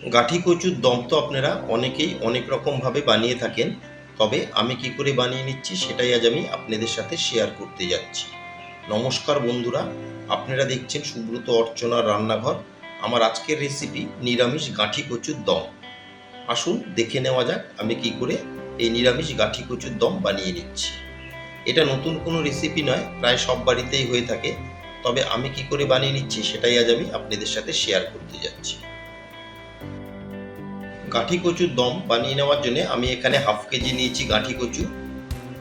গাঠি কচুর দম তো আপনারা অনেকেই অনেক রকমভাবে বানিয়ে থাকেন। তবে আমি কি করে বানিয়ে নিচ্ছি সেটাই আজ আমি আপনাদের সাথে শেয়ার করতে যাচ্ছি। নমস্কার বন্ধুরা, আপনারা দেখছেন সুব্রত অর্চনার রান্নাঘর। আমার আজকের রেসিপি নিরামিষ গাঠি কচুর দম। আসুন দেখে নেওয়া যাক আমি কি করে এই নিরামিষ গাঁঠি কচুর দম বানিয়ে নিচ্ছি। এটা নতুন কোনো রেসিপি নয়, প্রায় সব বাড়িতেই হয়ে থাকে। তবে আমি কি করে বানিয়ে নিচ্ছি সেটাই আজ আমি আপনাদের সাথে শেয়ার করতে যাচ্ছি। গাঠি কচুর দম বানিয়ে নেওয়ার জন্য আমি এখানে হাফ কেজি নিয়েছি গাঠি কচু।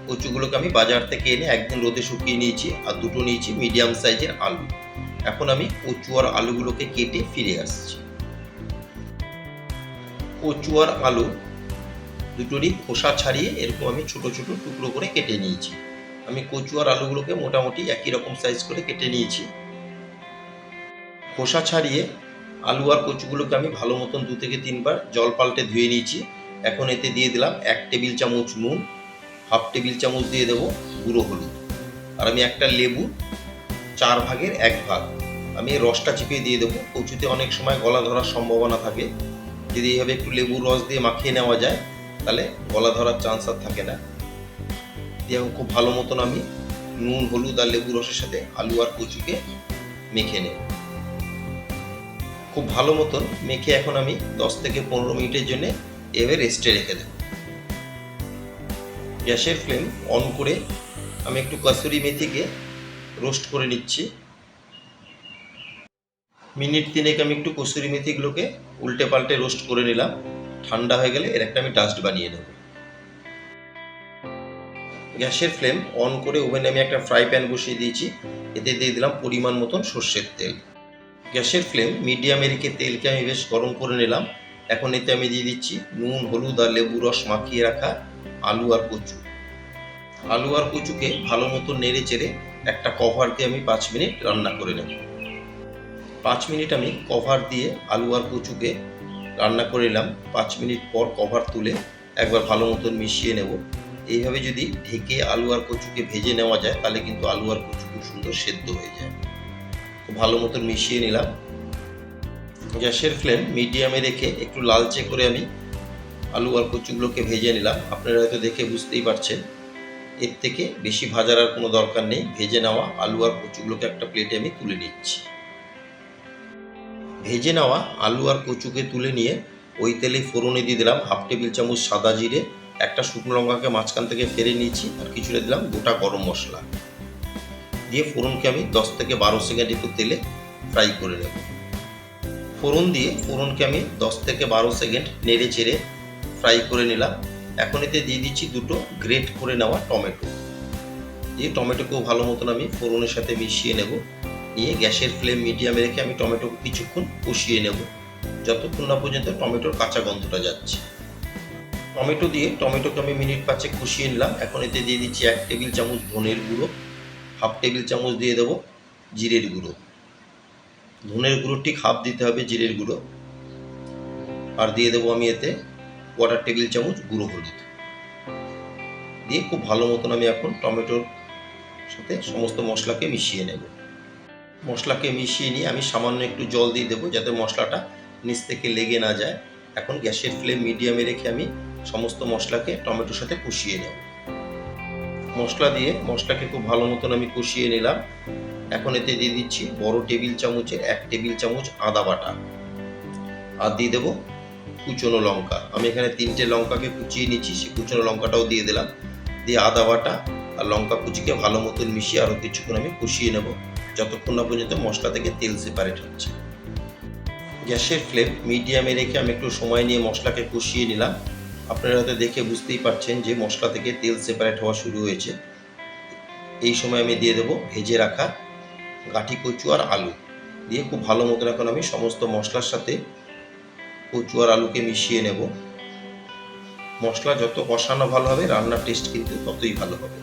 কচুগুলোকে আমি বাজার থেকে এনে একদিন রোদে শুকিয়ে নিয়েছি আর দুটো নিয়েছি মিডিয়াম সাইজের আলু। এখন আমি কচু আর আলুগুলোকে কেটে ফিরে আসছি। কচু আর আলু দুটোরই খোসা ছাড়িয়ে এরকম আমি ছোট ছোট টুকরো করে কেটে নিয়েছি। আমি কচু আর আলুগুলোকে মোটামুটি একই রকম সাইজ করে কেটে নিয়েছি। খোসা ছাড়িয়ে আলু আর কচুগুলোকে আমি ভালো মতন দু থেকে তিনবার জল পাল্টে ধুয়ে নিয়েছি। এখন এতে দিয়ে দিলাম এক টেবিল চামচ নুন, হাফ টেবিল চামচ দিয়ে দেবো গুঁড়ো হলুদ। আর আমি একটা লেবু, চার ভাগের এক ভাগ। আমি রসটা চিপিয়ে দিয়ে দেবো। কচুতে অনেক সময় গলা ধরার সম্ভাবনা থাকে। যদি এইভাবে একটু লেবুর রস দিয়ে মাখিয়ে নেওয়া যায়, তাহলে গলা ধরার চান্স আর থাকে না। দিয়ে খুব ভালো মতন আমি নুন, হলুদ আর লেবু রসের সাথে আলু আর কচুকে মেখে নেব। খুব ভালো মতন মেখে এখন আমি দশ থেকে পনেরো মিনিটের জন্য এভাবে রেস্টে রেখে দেব। গ্যাসের ফ্লেম অন করে আমি একটু কসুরি মেথিকে রোস্ট করে নিচ্ছি। মিনিট তিনেক আমি একটু কসুরি মেথিগুলোকে উল্টে পাল্টে রোস্ট করে নিলাম। ঠান্ডা হয়ে গেলে এর একটা আমি ডাস্ট বানিয়ে নেব। গ্যাসের ফ্লেম অন করে ওভেনে আমি একটা ফ্রাই প্যান বসিয়ে দিয়েছি। এতে দিয়ে দিলাম পরিমাণ মতন সর্ষের তেল। গ্যাসের ফ্লেম মিডিয়ামে রেখে তেলকে আমি বেশ গরম করে নিলাম। এখন এতে আমি দিয়ে দিচ্ছি নুন, হলুদ আর লেবু রস মাখিয়ে রাখা আলু আর কচু। আলু আর কচুকে ভালো মতো নেড়ে চেড়ে একটা কভার দিয়ে আমি পাঁচ মিনিট রান্না করে নেব। পাঁচ মিনিট আমি কভার দিয়ে আলু আর কচুকে রান্না করে নিলাম। পাঁচ মিনিট পর কভার তুলে একবার ভালো মতন মিশিয়ে নেব। এইভাবে যদি ঢেকে আলু আর কচুকে ভেজে নেওয়া যায়, তাহলে কিন্তু আলু আর কচু খুব সুন্দর সেদ্ধ হয়ে যায়। ভালো মতন মিশিয়ে নিলাম। গ্যাসের ফ্লেম মিডিয়ামে রেখে একটু লালচে করে আমি আলু আর কচুগুলোকে ভেজে নিলাম। আপনারা হয়তো দেখে বুঝতেই পারছেন। এর থেকে বেশি ভাজার আর কোনো দরকার নেই। ভেজে নেওয়া আলু আর কচুগুলোকে একটা প্লেটে আমি তুলে নিচ্ছি। ভেজে নেওয়া আলু আর কচুকে তুলে নিয়ে ওই তেলে ফোড়নে দিয়ে দিলাম হাফ টেবিল চামচ সাদা জিরে, একটা শুকনো লঙ্কাকে মাঝখান থেকে ফেরে নিয়েছি আর কিছুটা দিলাম গোটা গরম মশলা। দিয়ে ফোড়নকে আমি দশ থেকে বারো সেকেন্ড একটু তেলে ফ্রাই করে নেব। ফোড়ন দিয়ে ফোড়নকে আমি দশ থেকে বারো সেকেন্ড নেড়ে চেড়ে ফ্রাই করে নিলাম। এখন এতে দিয়ে দিচ্ছি দুটো গ্রেট করে নেওয়া টমেটো দিয়ে টমেটোকেও ভালো মতন আমি ফোড়নের সাথে মিশিয়ে নেব। নিয়ে গ্যাসের ফ্লেম মিডিয়ামে রেখে আমি টমেটো কিছুক্ষণ কষিয়ে নেব। যতক্ষণ না পর্যন্ত টমেটোর কাঁচা গন্ধটা যাচ্ছে। টমেটো দিয়ে টমেটোকে আমি মিনিট পাঁচে কষিয়ে নিলাম। এখন এতে দিয়ে দিচ্ছি এক টেবিল চামচ ধনের গুঁড়ো। হাফ টেবিল চামচ দিয়ে দেবো জিরের গুঁড়ো। ধনের গুঁড়ো ঠিক হাফ দিতে হবে জিরের গুঁড়ো। আর দিয়ে দেবো আমি এতে কোয়ার্টার টেবিল চামচ গুঁড়ো হলুদ। দিয়ে খুব ভালো মতন আমি এখন টমেটোর সাথে সমস্ত মশলাকে মিশিয়ে নেব। মশলাকে মিশিয়ে নিয়ে আমি সামান্য একটু জল দিয়ে দেবো যাতে মশলাটা নিচ থেকে লেগে না যায়। এখন গ্যাসের ফ্লেম মিডিয়ামে রেখে আমি সমস্ত মশলাকে টমেটোর সাথে কষিয়ে নেব। মশলা দিয়ে, মশলাকে খুব ভালো মতন আমি কষিয়ে নিলাম। এখন এতে দিয়ে দিচ্ছি বড় টেবিল চামচের এক টেবিল চামচ আদা বাটা। আর দিয়ে দেবো কুচনো লঙ্কা। আমি এখানে তিনটে লঙ্কাকে কুচিয়ে নিচ্ছি, সেই কুচনো লঙ্কাটাও দিয়ে দিলাম। দিয়ে আদা বাটা আর লঙ্কা কুচিকে ভালো মতন মিশিয়ে আরও কিছুক্ষণ আমি কষিয়ে নেব, যতক্ষণ না পর্যন্ত মশলা থেকে তেল সেপারেট হচ্ছে। গ্যাসের ফ্লেম মিডিয়ামে রেখে আমি একটু সময় নিয়ে মশলাকে কষিয়ে নিলাম। আপনারা হয়তো দেখে বুঝতেই পারছেন যে মশলা থেকে তেল সেপারেট হওয়া শুরু হয়েছে। এই সময় আমি দিয়ে দেবো ভেজে রাখা গাঠি কচু আর আলু। দিয়ে খুব ভালো মতন এখন আমি সমস্ত মশলার সাথে কচু আর আলুকে মিশিয়ে নেব। মশলা যত কষানো ভালো হবে, রান্নার টেস্ট কিন্তু ততই ভালো হবে।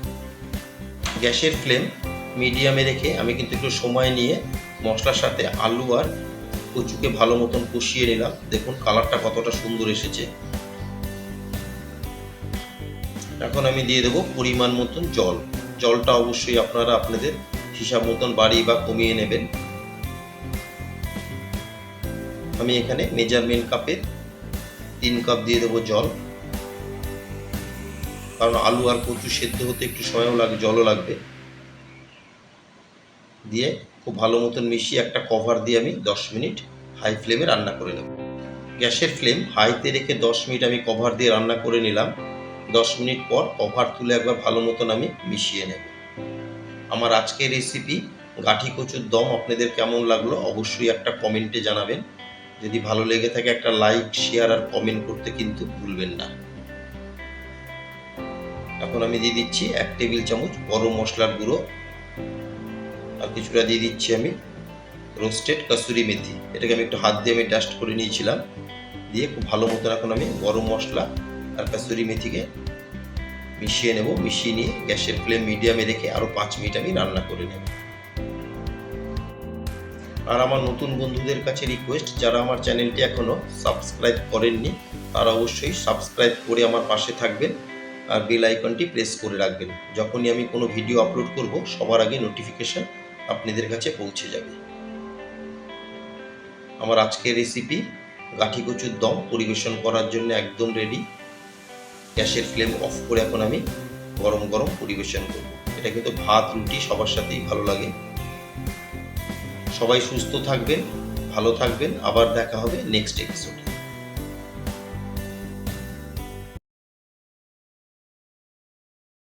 গ্যাসের ফ্লেম মিডিয়ামে রেখে আমি কিন্তু একটু সময় নিয়ে মশলার সাথে আলু আর কচুকে ভালো মতন কষিয়ে নিলাম। দেখুন কালারটা কতটা সুন্দর এসেছে। এখন আমি দিয়ে দেবো পরিমাণ মতন জল। জলটা অবশ্যই আপনারা আপনাদের হিসাব মতন বাড়িয়ে বা কমিয়ে নেবেন। আমি এখানে মেজারমেন্ট কাপের তিন কাপ দিয়ে দেবো জল। কারণ আলু আর কচু সেদ্ধ হতে একটু সময়ও লাগবে জলও লাগবে। দিয়ে খুব ভালো মতন মিশিয়ে একটা কভার দিয়ে আমি দশ মিনিট হাই ফ্লেমে রান্না করে নেব। গ্যাসের ফ্লেম হাইতে রেখে দশ মিনিট আমি কভার দিয়ে রান্না করে নিলাম। দশ মিনিট পর কভার তুলে একবার ভালো মতন আমি মিশিয়ে নেব। আমার আজকের রেসিপি গাঠি কচুর দম আপনাদের কেমন লাগল অবশ্যই একটা কমেন্টে জানাবেন। যদি ভালো লেগে থাকে একটা লাইক শেয়ার আর কমেন্ট করতে কিন্তু ভুলবেন না। এখন আমি দিয়ে দিচ্ছি এক টেবিল চামচ গরম মশলার গুঁড়ো। আর কিছুটা দিয়ে দিচ্ছি আমি রোস্টেড কাসুরি মেথি। এটাকে আমি একটু হাত দিয়ে আমি ডাস্ট করে নিয়েছিলাম। দিয়ে খুব ভালো মতন এখন আমি গরম মশলা আর কাসুরি মেথিকে মিশিয়ে নেব, মিশিয়ে নিয়ে গ্যাসের ফ্লেম মিডিয়ামে রেখে আরও পাঁচ মিনিট আমি রান্না করে নেব। আর আমার নতুন বন্ধুদের কাছে রিকোয়েস্ট যারা আমার চ্যানেলটি এখনও সাবস্ক্রাইব করেননি, তারা অবশ্যই সাবস্ক্রাইব করে আমার পাশে থাকবেন আর বেল আইকনটি প্রেস করে রাখবেন। যখনই আমি কোনো ভিডিও আপলোড করব, সবার আগে নোটিফিকেশন আপনাদের কাছে পৌঁছে যাবে। আমার আজকের রেসিপি গাঠি কচুর দম, পরিবেশন করার জন্য একদম রেডি গ্যাসের ফ্লেম অফ করে এখন আমি গরম গরম পরিবেশন করব। এটা কিন্তু ভাত, রুটি সবার সাথেই ভালো লাগে। সবাই সুস্থ থাকবেন, ভালো থাকবেন। আবার দেখা হবে নেক্সট এপিসোডে